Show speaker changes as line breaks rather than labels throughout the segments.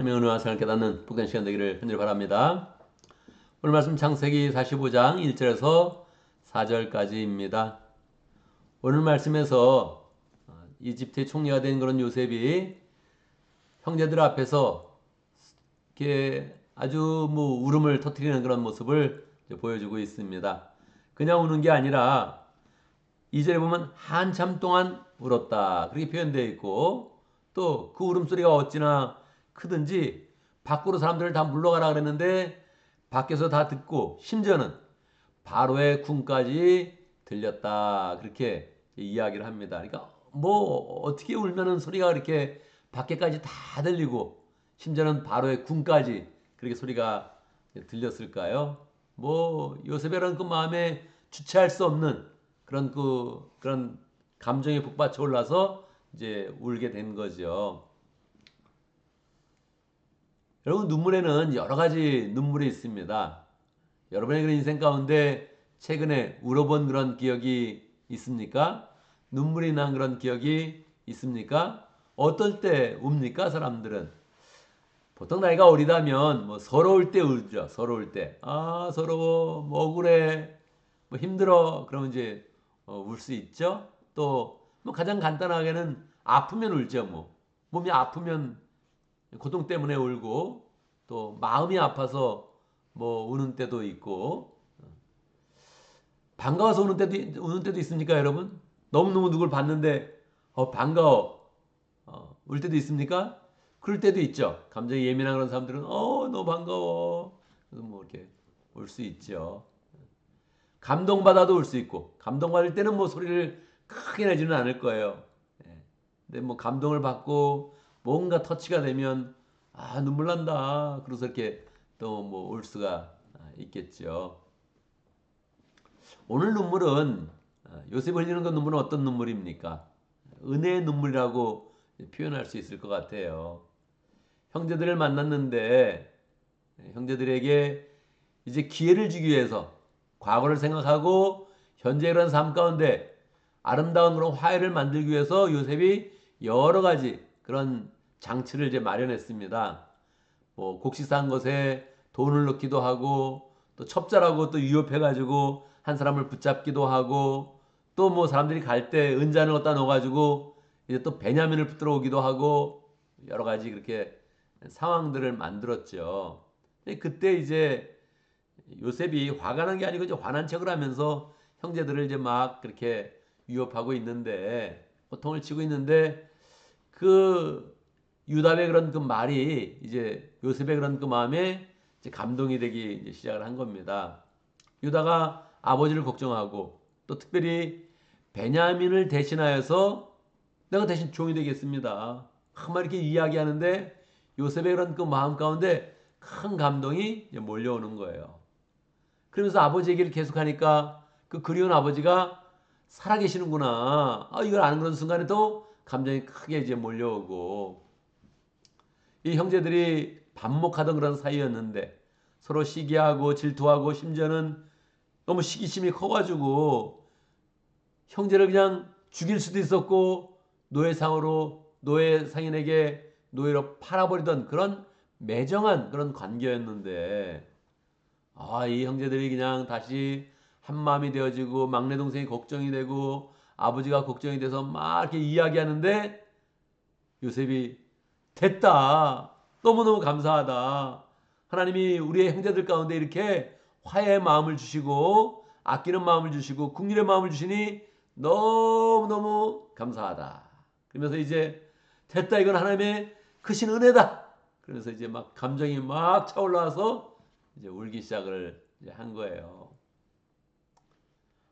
하나님의 은혜와 사랑을 깨닫는 복된 시간 되기를 흔히 바랍니다. 오늘 말씀 창세기 45장 1절에서 4절까지입니다. 오늘 말씀에서 이집트의 총리가 된 그런 요셉이 형제들 앞에서 이렇게 아주 뭐 울음을 터뜨리는 그런 모습을 보여주고 있습니다. 그냥 우는 게 아니라 2절에 보면 한참 동안 울었다. 그렇게 표현되어 있고 또 그 울음소리가 어찌나 크든지 밖으로 사람들을 다 물러가라 그랬는데 밖에서 다 듣고 심지어는 바로의 궁까지 들렸다. 그렇게 이야기를 합니다. 그러니까 뭐 어떻게 울면은 소리가 그렇게 밖에까지 다 들리고 심지어는 바로의 궁까지 그렇게 소리가 들렸을까요? 뭐 요셉이라는 그 마음에 주체할 수 없는 그런 그 그런 감정이 북받쳐 올라서 이제 울게 된 거죠. 여러분 눈물에는 여러 가지 눈물이 있습니다. 여러분의 그런 인생 가운데 최근에 울어본 그런 기억이 있습니까? 눈물이 난 그런 기억이 있습니까? 어떨 때 웁니까 사람들은? 보통 나이가 어리다면 뭐 서러울 때 울죠. 서러울 때. 아 서러워. 뭐 억울해. 뭐 힘들어. 그러면 이제 어, 울수 있죠. 또 뭐 가장 간단하게는 아프면 울죠. 뭐 몸이 아프면 고통 때문에 울고 또 마음이 아파서 뭐 우는 때도 있고 반가워서 우는 때도 우는 때도 있습니까, 여러분? 너무 너무 누굴 봤는데 어 반가워 어, 울 때도 있습니까? 그럴 때도 있죠. 감정이 예민한 그런 사람들은 어 너무 반가워 그래서 뭐 이렇게 울 수 있죠. 감동받아도 울 수 있고 감동받을 때는 뭐 소리를 크게 내지는 않을 거예요. 예. 근데 뭐 감동을 받고 뭔가 터치가 되면 아 눈물 난다. 그래서 이렇게 또뭐울 수가 있겠죠. 오늘 눈물은 아, 요셉 흘리는 그 눈물은 어떤 눈물입니까? 은혜의 눈물이라고 표현할 수 있을 것 같아요. 형제들을 만났는데 형제들에게 이제 기회를 주기 위해서 과거를 생각하고 현재 그런 삶 가운데 아름다운 그런 화해를 만들기 위해서 요셉이 여러 가지 그런 장치를 이제 마련했습니다. 뭐 곡식산 것에 돈을 넣기도 하고 또 첩자라고 또 유혹해가지고 한 사람을 붙잡기도 하고 또 뭐 사람들이 갈 때 은잔을 갖다 넣어가지고 이제 또 베냐민을 붙들어 오기도 하고 여러 가지 그렇게 상황들을 만들었죠. 그때 이제 요셉이 화가 난 게 아니고 이제 화난 척을 하면서 형제들을 이제 막 그렇게 위협하고 있는데 고통을 치고 있는데 그 유다의 그런 그 말이 이제 요셉의 그런 그 마음에 감동이 되기 시작을 한 겁니다. 유다가 아버지를 걱정하고 또 특별히 베냐민을 대신하여서 내가 대신 종이 되겠습니다. 한마 이렇게 이야기하는데 요셉의 그런 그 마음 가운데 큰 감동이 몰려오는 거예요. 그러면서 아버지 얘기를 계속하니까 그 그리운 아버지가 살아계시는구나. 아, 이걸 아는 그런 순간에 또 감정이 크게 이제 몰려오고 이 형제들이 반목하던 그런 사이였는데 서로 시기하고 질투하고 심지어는 너무 시기심이 커가지고 형제를 그냥 죽일 수도 있었고 노예상으로 노예 상인에게 노예로 팔아버리던 그런 매정한 그런 관계였는데 아 이 형제들이 그냥 다시 한 마음이 되어지고 막내 동생이 걱정이 되고 아버지가 걱정이 돼서 막 이렇게 이야기하는데 요셉이 됐다. 너무너무 감사하다. 하나님이 우리의 형제들 가운데 이렇게 화해의 마음을 주시고 아끼는 마음을 주시고 국률의 마음을 주시니 너무너무 감사하다. 그러면서 이제 됐다 이건 하나님의 크신 은혜다. 그래서 이제 막 감정이 막 차올라서 이제 울기 시작을 한 거예요.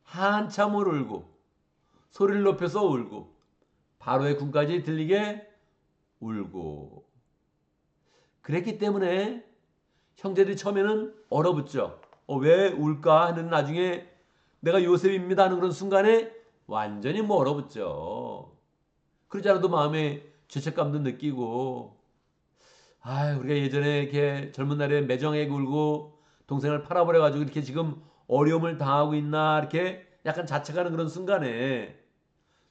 한참을 울고 소리를 높여서 울고 바로의 군까지 들리게 울고 그랬기 때문에 형제들이 처음에는 얼어붙죠. 어, 왜 울까 하는 나중에 내가 요셉입니다 하는 그런 순간에 완전히 뭐 얼어붙죠. 그러지 않아도 마음에 죄책감도 느끼고 아 우리가 예전에 이렇게 젊은 날에 매정하게 굴고 동생을 팔아버려 가지고 이렇게 지금 어려움을 당하고 있나 이렇게 약간 자책하는 그런 순간에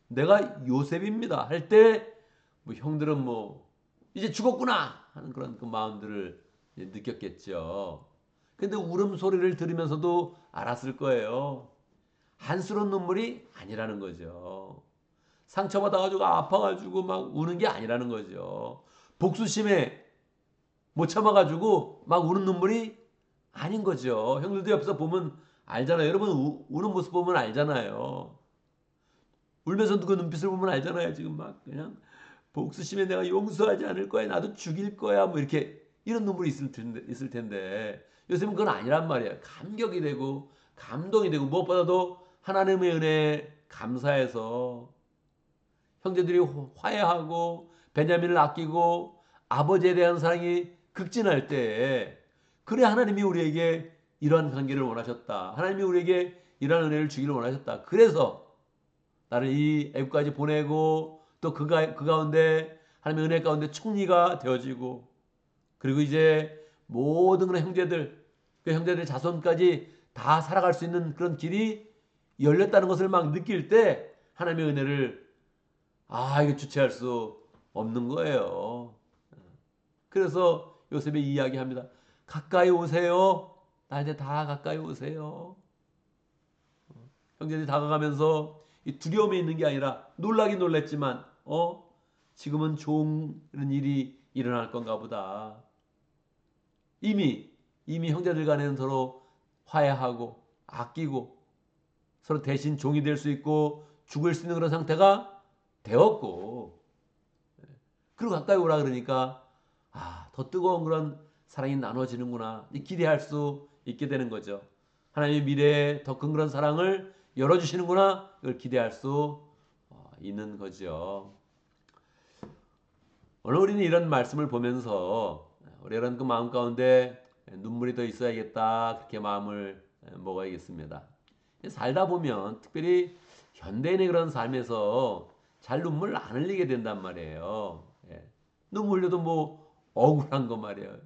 내가 요셉입니다 할 때 뭐 형들은 뭐 이제 죽었구나 하는 그런 그 마음들을 느꼈겠죠. 근데 울음소리를 들으면서도 알았을 거예요. 한스러운 눈물이 아니라는 거죠. 상처받아가지고 아파가지고 막 우는 게 아니라는 거죠. 복수심에 못 참아가지고 막 우는 눈물이 아닌 거죠. 형들도 옆에서 보면 알잖아요. 여러분 우, 우는 모습 보면 알잖아요. 울면서 그 눈빛을 보면 알잖아요. 지금 막 그냥 복수심에 내가 용서하지 않을 거야. 나도 죽일 거야. 뭐 이렇게 이런 눈물이 있을 텐데, 있을 텐데 요즘은 그건 아니란 말이에요. 감격이 되고 감동이 되고 무엇보다도 하나님의 은혜에 감사해서 형제들이 호- 화해하고 베냐민을 아끼고 아버지에 대한 사랑이 극진할 때 그래 하나님이 우리에게 이러한 관계를 원하셨다. 하나님이 우리에게 이러한 은혜를 주기를 원하셨다. 그래서 나를 이 애국까지 보내고 또그그 가운데 하나님의 은혜 가운데 총리가 되어지고 그리고 이제 모든 그런 형제들 그 형제들 자손까지 다 살아갈 수 있는 그런 길이 열렸다는 것을 막 느낄 때 하나님의 은혜를 아 이거 주체할 수 없는 거예요. 그래서 요셉이 이야기합니다. 가까이 오세요. 나한테 다 가까이 오세요. 형제들이 다가가면서 이 두려움이 있는 게 아니라 놀라긴 놀랬지만 어 지금은 좋은 일이 일어날 건가 보다. 이미 이미 형제들 간에는 서로 화해하고 아끼고 서로 대신 종이 될 수 있고 죽을 수 있는 그런 상태가 되었고 그리고 가까이 오라 그러니까 아, 더 뜨거운 그런 사랑이 나눠지는구나 기대할 수 있게 되는 거죠. 하나님의 미래에 더 큰 그런 사랑을 열어주시는구나 이걸 기대할 수 어, 있는 거죠. 오늘 우리는 이런 말씀을 보면서 우리 여러분 그 마음 가운데 눈물이 더 있어야겠다 그렇게 마음을 먹어야겠습니다. 살다 보면 특별히 현대인의 그런 삶에서 잘 눈물 안 흘리게 된단 말이에요. 예. 눈물 흘려도 뭐 억울한 거 말이에요.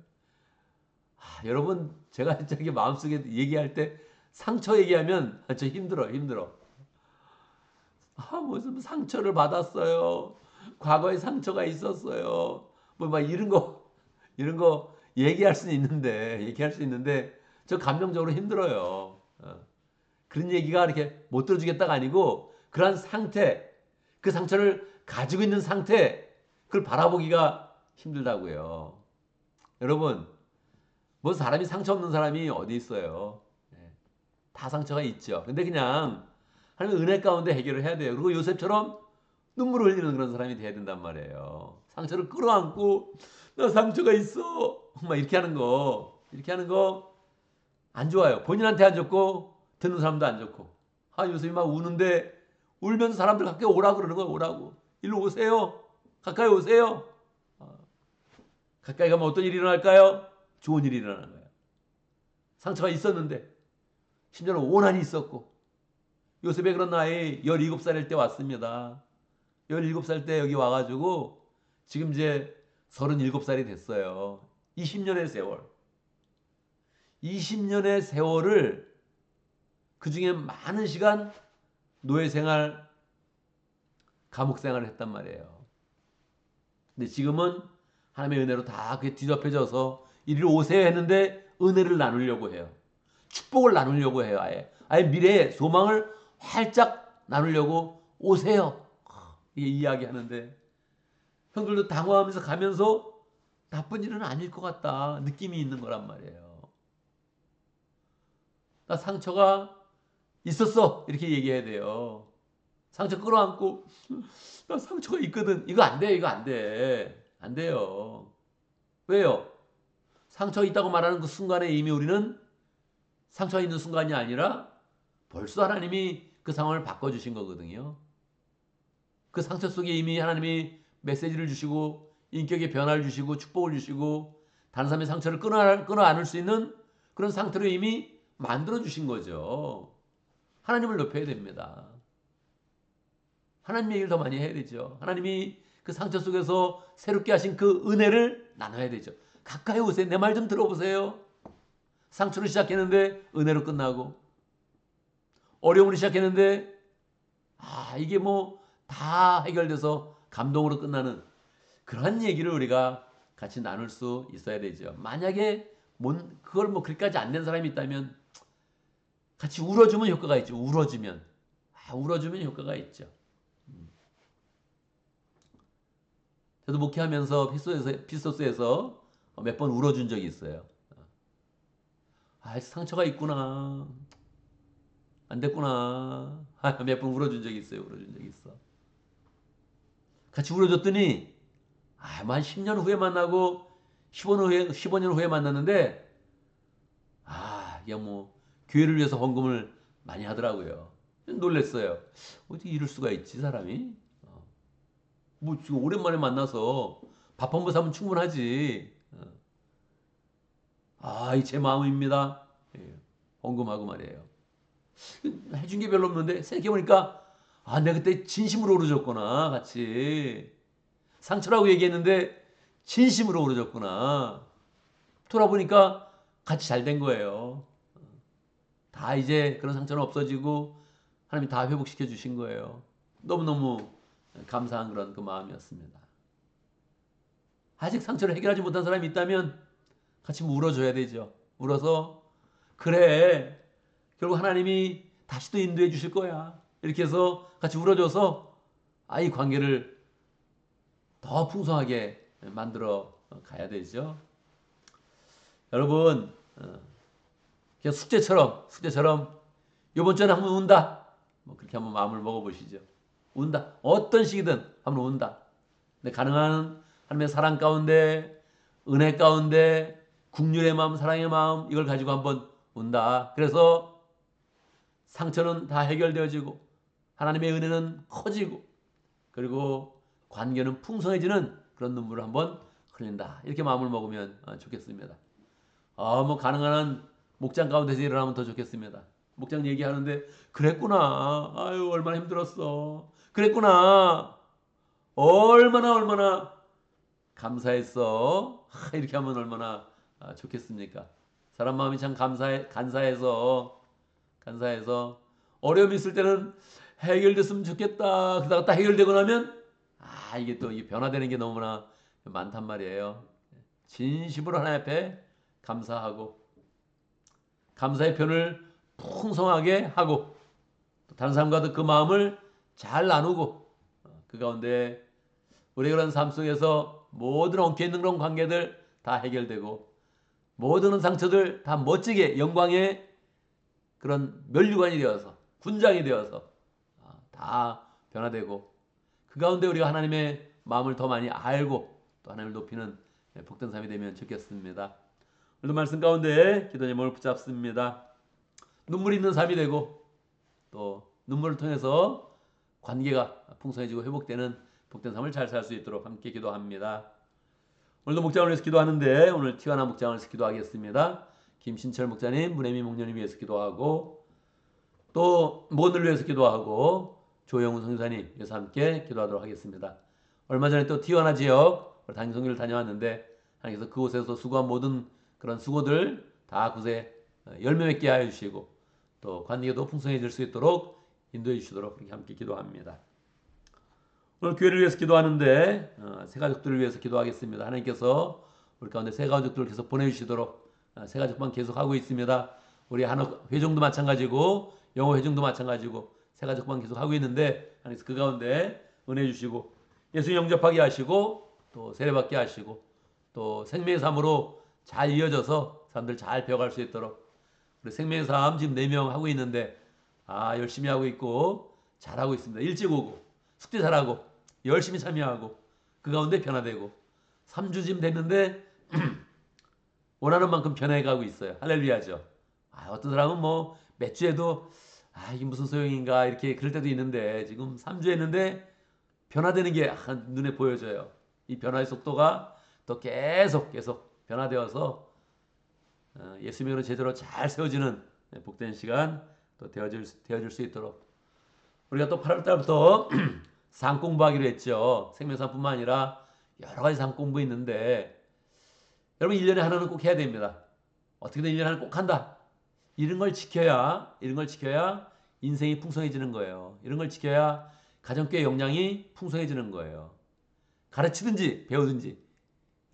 아, 여러분 제가 저기 마음속에 얘기할 때 상처 얘기하면 저 힘들어 힘들어. 아 무슨 상처를 받았어요. 과거에 상처가 있었어요. 뭐 막 이런 거 이런 거 얘기할 수는 있는데 얘기할 수 있는데 저 감정적으로 힘들어요. 어. 그런 얘기가 이렇게 못 들어주겠다가 아니고 그러한 상태 그 상처를 가지고 있는 상태 그걸 바라보기가 힘들다고요. 여러분 뭐 사람이 상처 없는 사람이 어디 있어요? 네. 다 상처가 있죠. 근데 그냥 하나님의 은혜 가운데 해결을 해야 돼요. 그리고 요셉처럼 눈물을 흘리는 그런 사람이 돼야 된단 말이에요. 상처를 끌어안고 나 상처가 있어. 막 이렇게 하는 거 이렇게 하는 거 안 좋아요. 본인한테 안 좋고 듣는 사람도 안 좋고. 아 요셉이 막 우는데 울면서 사람들 가까이 오라 그러는 거야 오라고. 일로 오세요. 가까이 오세요. 어. 가까이 가면 어떤 일이 일어날까요? 좋은 일이 일어나는 거예요. 상처가 있었는데 심지어는 원한이 있었고 요셉의 그런 나이 17살일 때 왔습니다. 17살 때 여기 와가지고 지금 이제 37살이 됐어요. 20년의 세월. 20년의 세월을 그 중에 많은 시간 노예 생활, 감옥 생활을 했단 말이에요. 근데 지금은 하나님의 은혜로 다 그게 뒤덮여져서 이리로 오세요 했는데 은혜를 나누려고 해요. 축복을 나누려고 해요. 아예. 아예 미래의 소망을 활짝 나누려고 오세요. 이게 이야기하는데 형들도 당황하면서 가면서 나쁜 일은 아닐 것 같다 느낌이 있는 거란 말이에요. 나 상처가 있었어 이렇게 얘기해야 돼요. 상처 끌어안고 나 상처가 있거든 이거 안 돼 이거 안 돼. 안 돼요. 왜요? 상처 있다고 말하는 그 순간에 이미 우리는 상처가 있는 순간이 아니라 벌써 하나님이 그 상황을 바꿔주신 거거든요. 그 상처 속에 이미 하나님이 메시지를 주시고 인격의 변화를 주시고 축복을 주시고 다른 사람의 상처를 끊어, 끊어 안을 수 있는 그런 상태로 이미 만들어 주신 거죠. 하나님을 높여야 됩니다. 하나님 얘기를 더 많이 해야 되죠. 하나님이 그 상처 속에서 새롭게 하신 그 은혜를 나눠야 되죠. 가까이 오세요. 내 말 좀 들어보세요. 상처로 시작했는데 은혜로 끝나고 어려움으로 시작했는데 아 이게 뭐 다 해결돼서 감동으로 끝나는 그런 얘기를 우리가 같이 나눌 수 있어야 되죠. 만약에 뭔 그걸 뭐 그렇게까지 안낸 사람이 있다면 같이 울어주면 효과가 있죠. 울어주면 아, 울어주면 효과가 있죠. 음. 저도 목회하면서 피소스에서, 피소스에서 몇 번 울어준 적이 있어요. 아 상처가 있구나. 안 됐구나. 아, 몇 번 울어준 적이 있어요. 울어준 적이 있어. 같이 울어줬더니 아, 뭐 한 10년 후에 만나고 15년 후에 15년 후에 만났는데 아, 이게 뭐 교회를 위해서 헌금을 많이 하더라고요. 놀랬어요. 어떻게 이럴 수가 있지 사람이? 어. 뭐 지금 오랜만에 만나서 밥 한 번 사면 충분하지. 어. 아, 이 제 마음입니다. 예, 헌금하고 말이에요. 해준 게 별로 없는데 생각해보니까 아, 내가 그때 진심으로 오르줬구나 같이. 상처라고 얘기했는데 진심으로 오르줬구나. 돌아보니까 같이 잘 된 거예요. 다 이제 그런 상처는 없어지고 하나님이 다 회복시켜 주신 거예요. 너무너무 감사한 그런 그 마음이었습니다. 아직 상처를 해결하지 못한 사람이 있다면 같이 울어줘야 되죠. 울어서 그래 결국 하나님이 다시 또 인도해 주실 거야. 이렇게 해서 같이 울어줘서 아이 관계를 더 풍성하게 만들어 가야 되죠. 여러분, 어, 그냥 숙제처럼, 숙제처럼 이번 주에 한번 운다. 뭐 그렇게 한번 마음을 먹어보시죠. 운다. 어떤 식이든 한번 운다. 근데 가능한 하나님의 사랑 가운데, 은혜 가운데, 국률의 마음, 사랑의 마음 이걸 가지고 한번 운다. 그래서 상처는 다 해결되어지고 하나님의 은혜는 커지고 그리고 관계는 풍성해지는 그런 눈물을 한번 흘린다. 이렇게 마음을 먹으면 어, 좋겠습니다. 아, 뭐 가능한 한 목장 가운데서 일어나면 더 좋겠습니다. 목장 얘기하는데 그랬구나. 아유 얼마나 힘들었어. 그랬구나. 얼마나 얼마나 감사했어. 이렇게 하면 얼마나 아, 좋겠습니까? 사람 마음이 참 감사해 간사해서 간사해서 어려움이 있을 때는 해결됐으면 좋겠다. 그러다가 딱 해결되고 나면 아 이게 또 변화되는 게 너무나 많단 말이에요. 진심으로 하나님 앞에 감사하고 감사의 편을 풍성하게 하고 또 다른 사람과도 그 마음을 잘 나누고 그 가운데 우리가 그런 삶 속에서 모든 엉켜 있는 그런 관계들 다 해결되고 모든 상처들 다 멋지게 영광의 그런 면류관이 되어서 군장이 되어서 아, 다 변화되고 그 가운데 우리가 하나님의 마음을 더 많이 알고 또 하나님을 높이는 복된 삶이 되면 좋겠습니다. 오늘도 말씀 가운데 기도 제목을 붙잡습니다. 눈물 있는 삶이 되고 또 눈물을 통해서 관계가 풍성해지고 회복되는 복된 삶을 잘 살 수 있도록 함께 기도합니다. 오늘도 목장을 위해서 기도하는데 오늘 티와나 목장을 위해서 기도하겠습니다. 김신철 목사님, 문혜미 목녀님 위해서 기도하고 또 모든을 위해서 기도하고 조영훈 성사님 위해서 함께 기도하도록 하겠습니다. 얼마 전에 또 티와나 지역 단성교를 다녀왔는데 하나님께서 그곳에서 수고한 모든 그런 수고들 다 그새 열매 맺게 하여 주시고 또 관계도 풍성해질 수 있도록 인도해 주시도록 그렇게 함께 기도합니다. 오늘 교회를 위해서 기도하는데 어, 새 가족들을 위해서 기도하겠습니다. 하나님께서 우리 가운데 새 가족들을 계속 보내주시도록 어, 새 가족만 계속 하고 있습니다. 우리 한화 회종도 마찬가지고 영어 회종도 마찬가지고 새 가족만 계속 하고 있는데 하나님께서 그 가운데 은혜 주시고 예수 영접하게 하시고 또 세례받게 하시고 또 생명의 삶으로 잘 이어져서 사람들 잘 배워갈 수 있도록 우리 생명의 삶 지금 4명 하고 있는데 아 열심히 하고 있고 잘하고 있습니다. 일찍 오고 숙제 잘하고 열심히 참여하고 그 가운데 변화되고 3주쯤 됐는데 원하는 만큼 변해가고 있어요. 할렐루야죠. 아, 어떤 사람은 뭐 몇 주에도 아 이게 무슨 소용인가 이렇게 그럴 때도 있는데 지금 3주 했는데 변화되는 게 눈에 보여져요. 이 변화의 속도가 또 계속 계속 변화되어서 어, 예수님으로 제대로 잘 세워지는 복된 시간 또 되어질, 되어질 수 있도록 우리가 또 8월 달부터 상 공부하기로 했죠. 생명상뿐만 아니라 여러 가지 상 공부 있는데 여러분 1년에 하나는 꼭 해야 됩니다. 어떻게든 1년에 하나 꼭 한다. 이런 걸 지켜야 이런 걸 지켜야 인생이 풍성해지는 거예요. 이런 걸 지켜야 가정교회 역량이 풍성해지는 거예요. 가르치든지 배우든지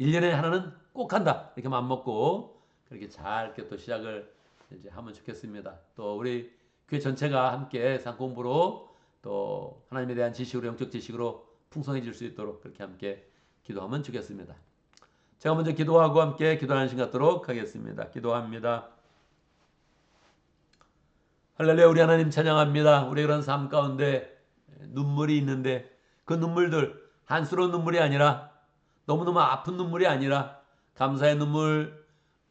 1년에 하나는 꼭 한다. 이렇게 마음 먹고 그렇게 잘 이렇게 또 시작을 이제 하면 좋겠습니다. 또 우리 교회 전체가 함께 상 공부로 또 하나님에 대한 지식으로 영적 지식으로 풍성해질 수 있도록 그렇게 함께 기도하면 좋겠습니다. 제가 먼저 기도하고 함께 기도하는 시간 갖도록 하겠습니다. 기도합니다. 할렐루야 우리 하나님 찬양합니다. 우리 그런 삶 가운데 눈물이 있는데 그 눈물들 한스러운 눈물이 아니라 너무너무 아픈 눈물이 아니라 감사의 눈물,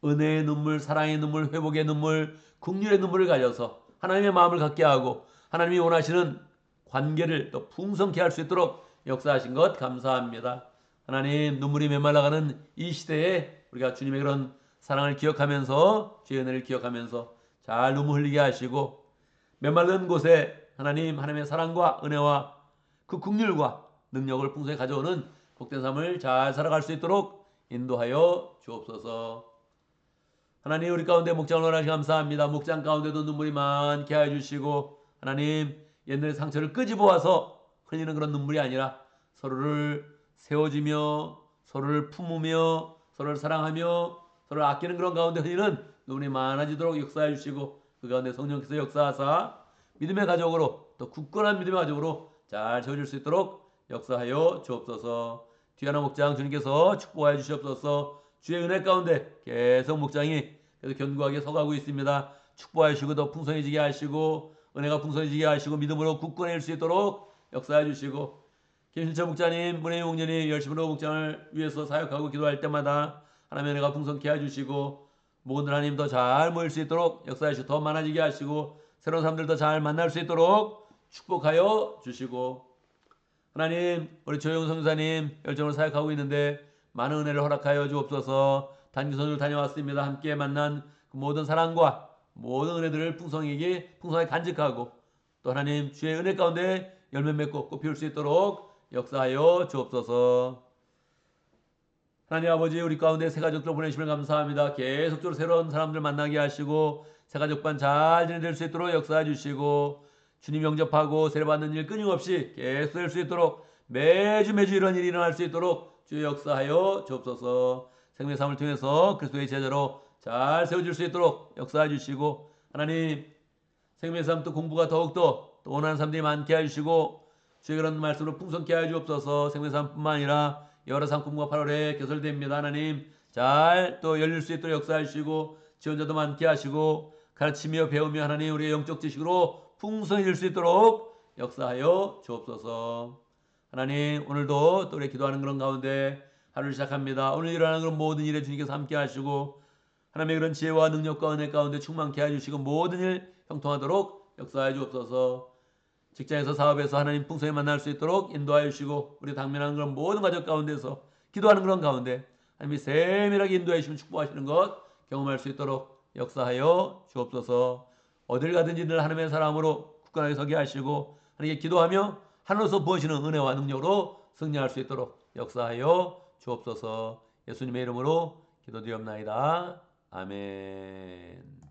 은혜의 눈물, 사랑의 눈물, 회복의 눈물, 국률의 눈물을 가져서 하나님의 마음을 갖게 하고 하나님이 원하시는 관계를 또 풍성케 할 수 있도록 역사하신 것 감사합니다. 하나님 눈물이 메말라가는 이 시대에 우리가 주님의 그런 사랑을 기억하면서 주의 은혜를 기억하면서 잘 눈물 흘리게 하시고 메말른 곳에 하나님 하나님의 사랑과 은혜와 그 국률과 능력을 풍성히 가져오는 복된 삶을 잘 살아갈 수 있도록 인도하여 주옵소서. 하나님 우리 가운데 목장을 원하시 감사합니다. 목장 가운데도 눈물이 많게 하여 주시고 하나님 옛날의 상처를 끄집어 와서 흘리는 그런 눈물이 아니라 서로를 세워주며 서로를 품으며 서로를 사랑하며 서로를 아끼는 그런 가운데 흘리는 눈물이 많아지도록 역사해 주시고 그 가운데 성령께서 역사하사 믿음의 가족으로 또 굳건한 믿음의 가족으로 잘 세워질 수 있도록 역사하여 주옵소서. 뒤하나 목장 주님께서 축복하여 주시옵소서. 주의 은혜 가운데 계속 목장이 계속 견고하게 서가고 있습니다. 축복하시고 더 풍성해지게 하시고 은혜가 풍성해지게 하시고 믿음으로 굳건해질 수 있도록 역사해 주시고 김신철 목자님, 문혜 용년이 열심으로 목장을 위해서 사역하고 기도할 때마다 하나님의 은혜가 풍성케 해주시고 모든 하나님 더 잘 모일 수 있도록 역사하시고 더 많아지게 하시고 새로운 사람들 더 잘 만날 수 있도록 축복하여 주시고 하나님 우리 조영 성사님 열정으로 사역하고 있는데 많은 은혜를 허락하여 주옵소서. 단기선을 다녀왔습니다. 함께 만난 그 모든 사랑과 모든 은혜들을 풍성하게 풍성하게 간직하고 또 하나님 주의 은혜 가운데 열매 맺고 꽃 피울 수 있도록 역사하여 주옵소서. 하나님 아버지 우리 가운데 새 가족들 보내심을 감사합니다. 계속적으로 새로운 사람들 만나게 하시고 새 가족반 잘 지내될 수 있도록 역사해 주시고 주님 영접하고 세례받는 일 끊임없이 계속 될 수 있도록 매주 매주 이런 일이 일어날 수 있도록 주 역사하여 주옵소서. 생명의 삶을 통해서 그리스도의 제자로 잘 세워질 수 있도록 역사해 주시고 하나님 생명의 삶 또 공부가 더욱더 또 원하는 사람들이 많게 해주시고 주의 그런 말씀으로 풍성케 하여 주옵소서. 생명의 삶뿐만 아니라 여러 상품과 8월에 개설됩니다. 하나님 잘 또 열릴 수 있도록 역사해 주시고 지원자도 많게 하시고 가르치며 배우며 하나님 우리의 영적 지식으로 풍성해질 수 있도록 역사하여 주옵소서. 하나님 오늘도 또 우리 기도하는 그런 가운데 하루를 시작합니다. 오늘 일어나는 그런 모든 일에 주님께서 함께 하시고 하나님의 그런 지혜와 능력과 은혜 가운데 충만케 해주시고 모든 일 형통하도록 역사해 주옵소서. 직장에서 사업에서 하나님 풍성히 만날 수 있도록 인도하여 주시고 우리 당면하는 그런 모든 가족 가운데서 기도하는 그런 가운데 하나님이 세밀하게 인도해 주시면 축복하시는 것 경험할 수 있도록 역사하여 주옵소서. 어딜 가든지 늘 하나님의 사람으로 굳건하게 서게 하시고 하나님께 기도하며 하늘로서 부어지는 은혜와 능력으로 승리할 수 있도록 역사하여 주옵소서 예수님의 이름으로 기도드리옵나이다. 아멘